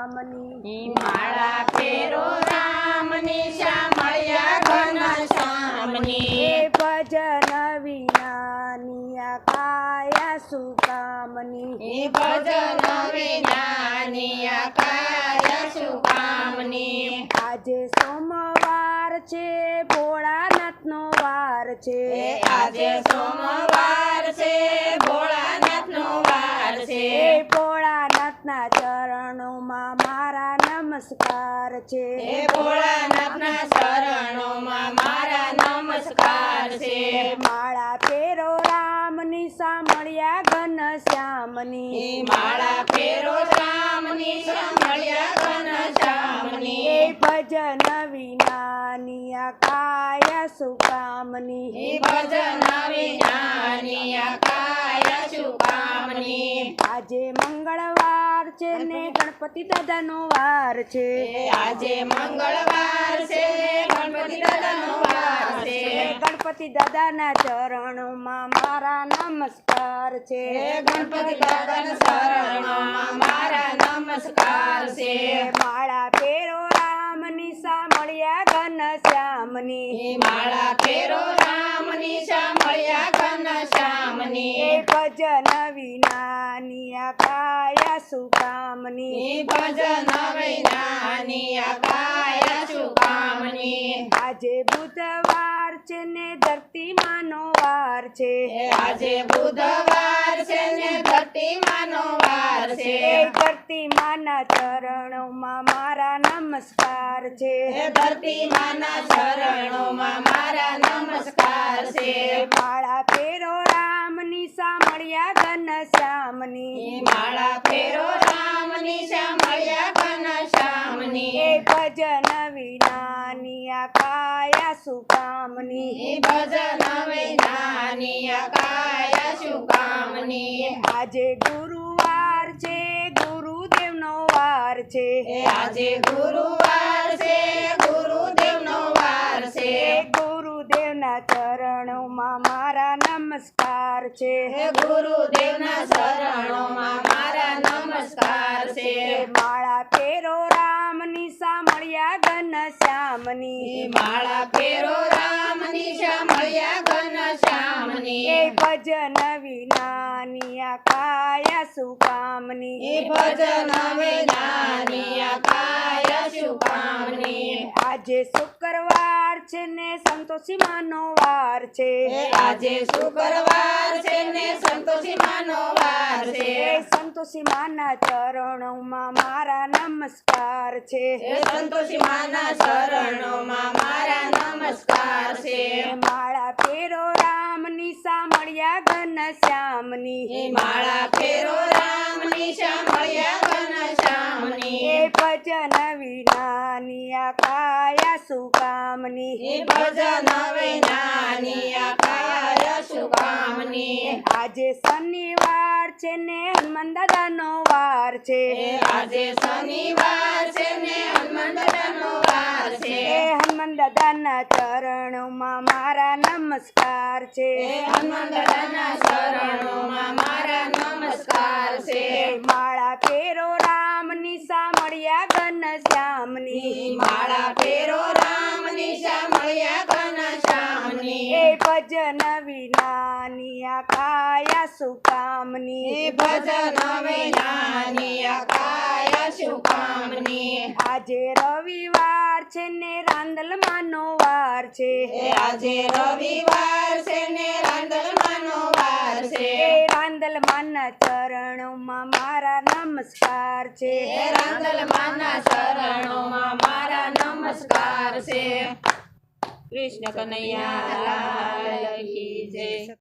શ્યામની માળા પેરો રામની શ્યામળિયા ઘન શ્યામની એ ભજન વિનાની આ કાયા સુકામની. એ ભજન વિનાની કાય સુકામની. આજે સોમવાર છે ભોળાનાથનો વાર છે. આજે સોમવાર નમસ્કાર છે. હે ભોળાનાથના શરણોમાં મારા નમસ્કાર છે. માળા ફેરો રામની સાંભળ્યા ઘન શ્યામની. માળા ફેરો રામની સાંભળ્યા ઘન શ્યામની. એ ભજન વિનાની કાયા સુકામની. ભજન વિનાની કાય સુકામની આજે મંગળવાર છે ને ગણપતિ દાદાનો વાર છે. આજે મંગળવાર છે ગણપતિ દાદાનો વાર છે. ગણપતિ દાદાના ચરણોમાં મારા નમસ્કાર છે. ગણપતિ દાદાના શરણોમાં મારા નમસ્કાર છે. માળા ફેરો રામની સાંભળ્યા ઘન શ્યામની. માળા ફેરો રામની શ્યામળિયા ઘન શ્યામની એ ભજન વિનાની કાયા સુકામની. ભજન વિનાની કાય સુકામની. આજે બુધવાર છે ને ધરતી માનો વાર છે. આજે બુધવાર છે ને ધરતી માનો વાર છે. ધરતી માના ચરણોમાં મારા નમસ્કાર છે. ધરતી માના ચરણોમાં મારા નમસ્કાર છે. માળા ફેરો રામની સામળિયા ઘન શ્યામની. માળા ફેરો રામની શ્યામળિયા ઘન શ્યામની. એ ભજન વિનાની આ કાયા સુકામની. એ ભજન વિનાની કાય સુકામની. આજે ગુરુવાર છે ગુરુદેવનો વાર છે. આજે ગુરુવાર છે ગુરુદેવના ચરણોમાં મારા નમસ્કાર છે. હે ગુરુદેવના ચરણોમાં મારા નમસ્કાર છે. માળા ફેરો રામની સામળિયા ઘન શ્યામની. માળા ફેરો રામની શ્યામળિયા ઘન શ્યામની. એ ભજન વિનાની આ કાયા સુકામની. એ ભજન વિનાની આજે શુક્રવાર છે ને સંતોષી માનો વાર છે. આજે શુક્રવાર છે ને સંતોષી માનો વાર છે. સંતોષી માના ચરણોમાં મારા નમસ્કાર છે. સંતોષી માના ચરણોમાં મારા નમસ્કાર છે. માળા ફેરો રામની સામળિયા ઘન શ્યામની. માળા ફેરો રામની શ્યામળિયા ઘન એ ભજન વિનાની આ કાયા સુકામની એ ભજન વિનાની કાયા સુકામની આજે શનિવાર છે ને હનુમાન દાદાનો વાર છે. આજે શનિવાર છે ને હનુમાન દાદાનો વાર છે. એ હનુમાન દાદાના ચરણોમાં મારા નમસ્કાર છે. હનુમાન દાદાના શરણોમાં મારા નમસ્કાર છે. માળા ફેરો માળા પેરો રામની શ્યામની. એ ભજન વિનાની આ કાયા સુકામની. એ ભજન વિનાની કાયા સુકામની. આજે રવિવાર છે ને રાંદલ માનો વાર છે. આજે રવિવાર છે ને રાંદલમાંનો વાર છે. રાંદલ માના ચરણોમાં મારા નમસ્કાર છે. રાંદલ રાંદલમાંના છે કૃષ્ણ કનૈયા જય